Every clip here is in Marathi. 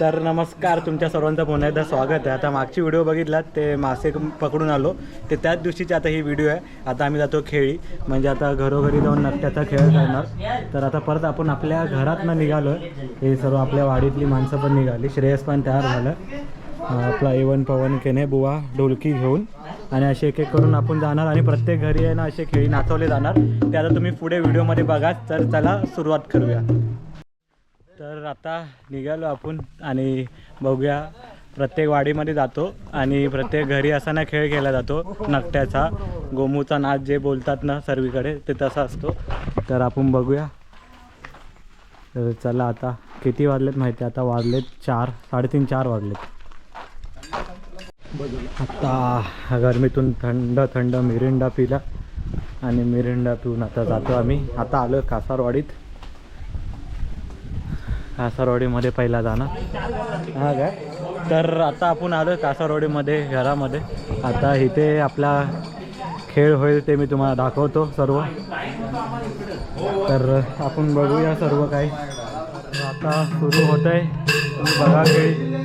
तर नमस्कार तुमच्या सर्वांचं पुन्हा एकदा स्वागत आहे. आता मागची व्हिडिओ बघितलात ते मासे पकडून आलो. ते त्याच दिवशीची आता ही व्हिडिओ आहे. आता आम्ही जातो खेळी. म्हणजे आता घरोघरी जाऊन नकट्याचा खेळ करणार तर आता परत आपण आपल्या घरातनं निघालो हे सर्व आपल्या वाडीतली माणसं पण निघाली. श्रेयस पण तयार झालं. आपला एवन पवन केने बुवा ढोलकी घेऊन. आणि असे एक एक करून आपण जाणार आणि प्रत्येक घरी आहे ना असे खेळी नाचवले जाणार. ते आता तुम्ही पुढे व्हिडिओमध्ये बघा. तर चला सुरुवात करूया. तर आता निघालो आपण आणि बघूया प्रत्येक वाडीमध्ये जातो आणि प्रत्येक घरी असाना खेळ केला जातो. नकट्याचा गोमूचा नाच जे बोलतात ना सर्वीकडे ते तसा असतो. तर आपण बघूया. तर चला आता किती वाजलेत माहिती आहे? आता वाजलेत चार साडेतीन चार वाजलेत. आता गरमीतून थंड थंड मिरिंडा पिला आणि मिरिंडा पिऊन आता जातो आम्ही. आता आलो कासारवाडीत. कासारवाडीमध्ये पहिला जाणार हा काय? तर आता आपण आलो कासारवाडीमध्ये घरामध्ये. आता इथे आपला खेळ होईल ते मी तुम्हाला दाखवतो सर्व. तर आपण बघूया सर्व काही. आता सुरू होत आहे बघा खेळ.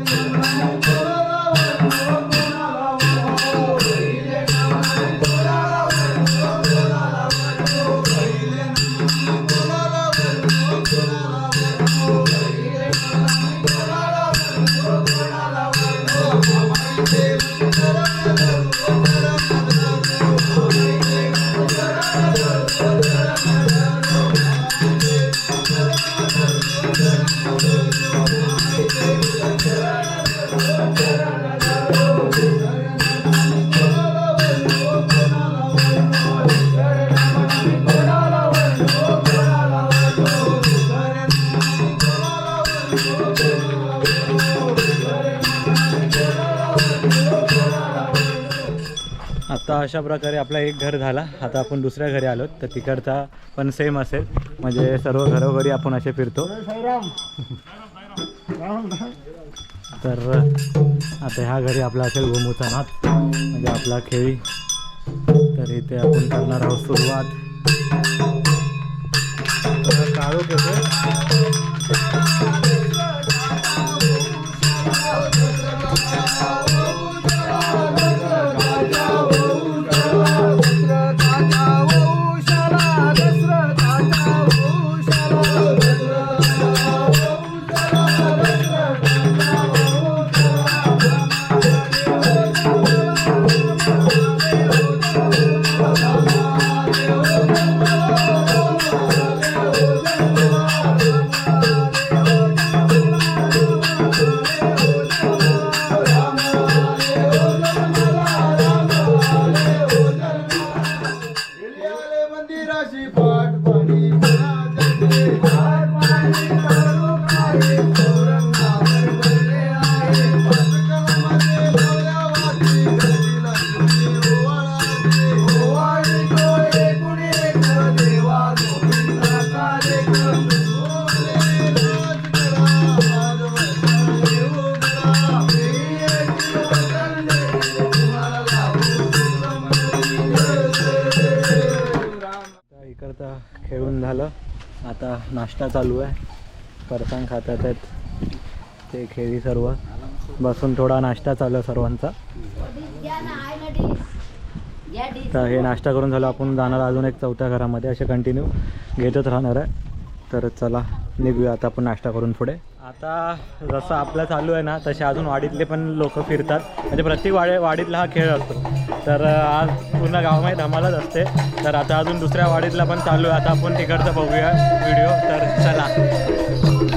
आता अशा प्रकारे आपला एक घर झाला. आता आपण दुसऱ्या घरी आलो तर तिकडचा पण सेम असेल. म्हणजे सर्व घरोघरी आपण असे फिरतो. तर आता ह्या घरी आपला असेल गोमूचा नाथ म्हणजे आपला खेळी. तर इथे आपण करणार आहोत सुरुवात. काळोख येतो Música नाश्ता चालू आहे. फरसाण खातात आहेत. ते खेळी सर्व. बसून थोडा नाश्ता चालू आहे सर्वांचा. तर हे नाश्ता करून झालं. आपण जाणार अजून एक चौथ्या घरामध्ये. असे कंटिन्यू घेतच राहणार आहे. तर चला निघूया आता आपण नाश्ता करून पुढे. आता जसं आपलं चालू आहे ना तसे अजून वाडीतले पण लोक फिरतात. म्हणजे प्रत्येक वाडे वाडीतला हा खेळ असतो. तर आज पूर्ण गावामध्ये धमालच असते. तर आता अजून दुसऱ्या वाडीतला पण चालू आहे आता आपण तिकडचं बघूया व्हिडिओ तर चला.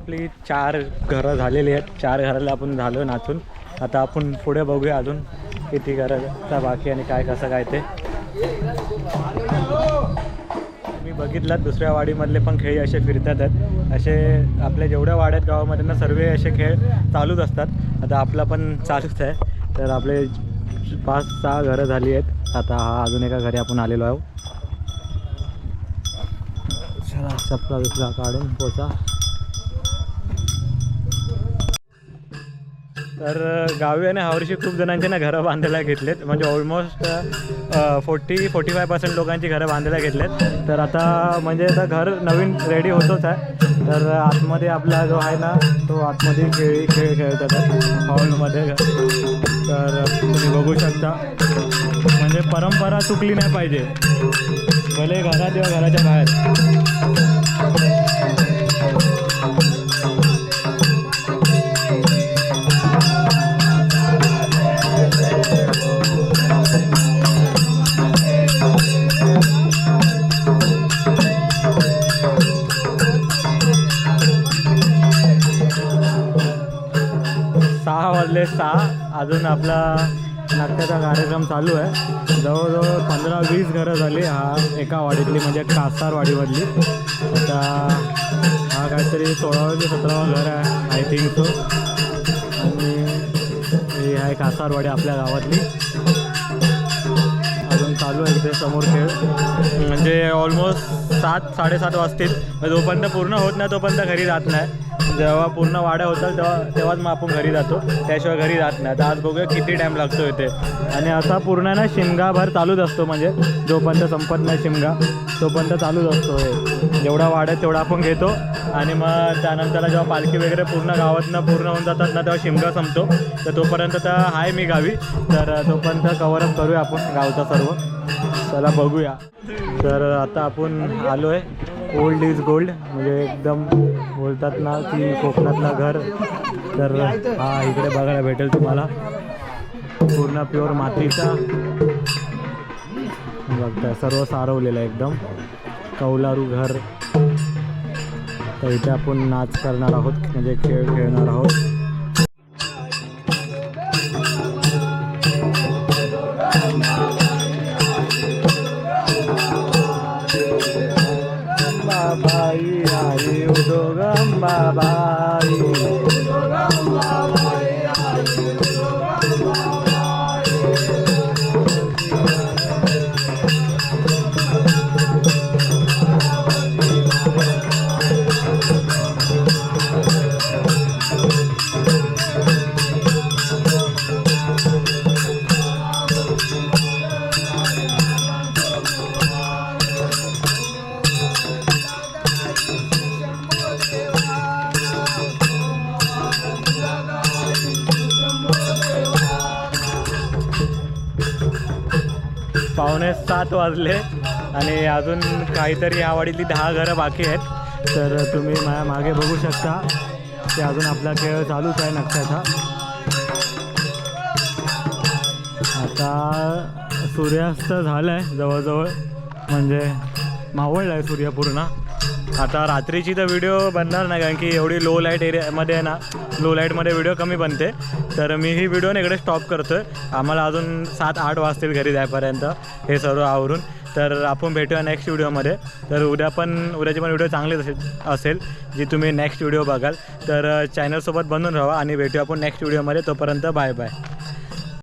आपली चार घरं झालेली आहेत. चार घराला आपण झालो नाचून. आता आपण पुढे बघूया अजून किती घराचा बाकी आणि काय कसं काय ते. मी बघितलात दुसऱ्या वाडीमधले पण खेळ असे फिरतात आहेत. असे आपल्या जेवढ्या वाड्यात गावामध्ये ना सर्व असे खेळ चालूच असतात. आता आपला पण चालूच आहे. तर आपले पाच सहा घरं झाली आहेत. आता हा अजून एका घरी आपण आलेलो आहोत. चला चपला दुसरा काढून पोचा. तर गावी आणि ह्यावर्षी खूप जणांचे ना घरं बांधायला घेतलेत. म्हणजे almost forty forty five percent लोकांची घरं बांधायला घेतलेत. तर आता म्हणजे आता घर नवीन रेडी होतोच आहे. तर आतमध्ये आपला जो आहे ना तो आतमध्ये खेळ खेळ खेळतात. हॉलमध्ये तर तुम्ही बघू शकता. म्हणजे परंपरा चुकली नाही पाहिजे. भले घरात किंवा घराच्या बाहेर. सहा सहा अजून आपला नाट्याचा कार्यक्रम चालू आहे. जवळजवळ पंधरा वीस घरं झाली. हा एका वाडीतली म्हणजे कासारवाडीमधली आता हा काहीतरी सोळावं ते सतरावं घर आहे आय थिंक तो आणि ही आहे कासारवाडी आपल्या गावातली. चालू आहे इथे समोर खेळ. म्हणजे ऑलमोस्ट सात साडेसात वाजतील. जोपर्यंत पूर्ण होत नाही तोपर्यंत घरी जात नाही. जेव्हा पूर्ण वाड्या होतात तेव्हा तेव्हाच मग आपण घरी जातो. त्याशिवाय घरी जात नाही. तर आज बघूया किती टाईम लागतो इथे. आणि असा पूर्ण ना शिमगाभर चालूच असतो. म्हणजे जोपर्यंत संपत नाही शिमगा तोपर्यंत चालूच असतो हे. जेवढा वाढेल तेवढा आपण घेतो. आणि मग त्यानंतरला जेव्हा पालखी वगैरे पूर्ण गावातनं पूर्ण होऊन जातात ना तेव्हा शिमगा संपतो. तर तोपर्यंत तर आहे मी गावी. तर तोपर्यंत कवरअप करूया आपण गावचा सर्व. चला बघूया. तर आता आपण आलो आहे ओल्ड इज गोल्ड म्हणजे एकदम बोलतात ना की कोकणातला घर. तर हा इकडे बघायला भेटेल तुम्हाला. पूर्ण प्युअर मातीचा. बघता सर्व सारवलेलं आहे एकदम. कौलारू घर. तर इथे आपण नाच करणार आहोत म्हणजे खेळ खेळणार आहोत. बाबा पावणे सात वाजले आणि अजून काहीतरी या वाडीतली दहा घरं बाकी आहेत. तर तुम्ही माझ्या मागे बघू शकता. ते अजून आपला खेळ चालूच आहे नक्षाचा. आता सूर्यास्त झालं आहे जवळजवळ. म्हणजे मावळला आहे सूर्य पूर्ण. आता रात्रीची तर व्हिडिओ बनणार नाही कारण की एवढी लो लाइट एरियामध्ये आहे ना लो लाईटमध्ये व्हिडिओ कमी बनते. तर मी ही व्हिडिओ इकडे स्टॉप करतो आहे आम्हाला अजून सात आठ वाजतील घरी जायपर्यंत. हे सर्व आवरून. तर आपण भेटूया नेक्स्ट व्हिडिओमध्ये तर उद्या पण उद्याची पण व्हिडिओ चांगलीच असेल असेल जी तुम्ही नेक्स्ट व्हिडिओ बघाल. तर चॅनलसोबत बनून राहा आणि भेटूया आपण नेक्स्ट व्हिडिओमध्ये तोपर्यंत बाय बाय